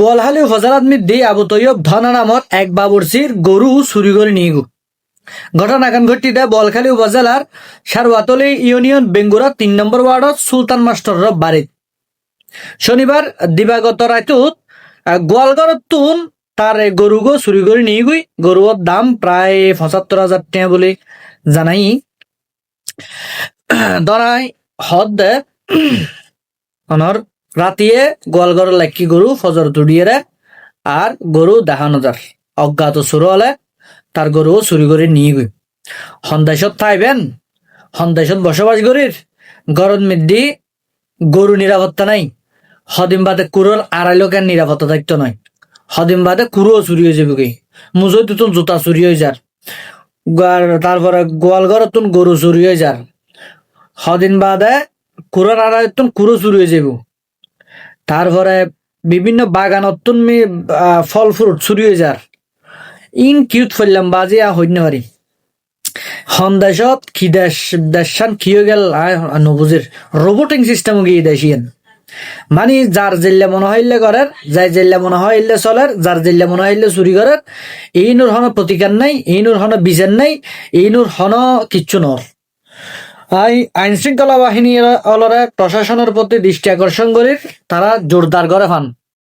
বলহালি ফজারাত মিদ্দি আবু তৈয়ব ধনা নামত এক বাবুরসির গরু চুরি করে নিয়ে গো। ঘটনাকান ঘটিতে বলখালী উপজেলার সারওয়াতলি ইউনিয়ন বেঙ্গুরা তিন নম্বর ওয়ার্ডত সুলতান মাস্টর বাড়িত শনিবার দিবাগত রায়তুত গোয়ালঘরত তুন তার গরু গো চুরি করে নিয়ে গই। গরুর দাম প্রায় পঁচাত্তর হাজার টাকা বলে জানাই। ধরাই হদ অনর রাতিয়ে গোয়ালঘর লাকি গরু ফজর তুড়িয়ে রে আর গরু দেখানো যার অজ্ঞাত চুর হলে তার গরু চুরি করে নিয়ে গই সন্দেশত থাইবেন সন্দেশত বসবাস করির গরত মিদ্দি গরু নিরাপত্তা নাই। সদিম বাদে কুরোর আড়াই লোকের নিরাপত্তা দায়িত্ব নয় সদিম বাদে কুরো চুরি হয়ে যাবে কি মুজই তুতুন জোতা চুরি হয়ে যার তারপরে গোয়াল ঘরত তুন গরু চুরি হয়ে যার সদিন বাদে কুরোর আড়াই তুন কুরো চুরি হয়ে যাব। তারপরে বিভিন্ন বাগানত তুন্মি ফল ফ্রুট চুরি হয়ে যার। ইন কিউত ফেললাম, বাজে আ হইতে পারি। সন্দেশত কি দেশ, দেশান কি হয়ে গেল নবুজির রোবোটিং সিস্টেম গিয়ে দেশিয়েন মানে যার জেল্লে মনে হইলে করের, যাই জেল্লে মনে হইলে চলের, যার জেল্লে মনে হইলে চুরি করের এইনুর হন প্রতিকার নাই এইনুর হন বিচার নাই এইনুর হন কিচ্ছু নর আই আইনশৃঙ্খলা বাহিনী অলরে প্রশাসনের প্রতি দৃষ্টি আকর্ষণ করে তারা জোরদার করে ফান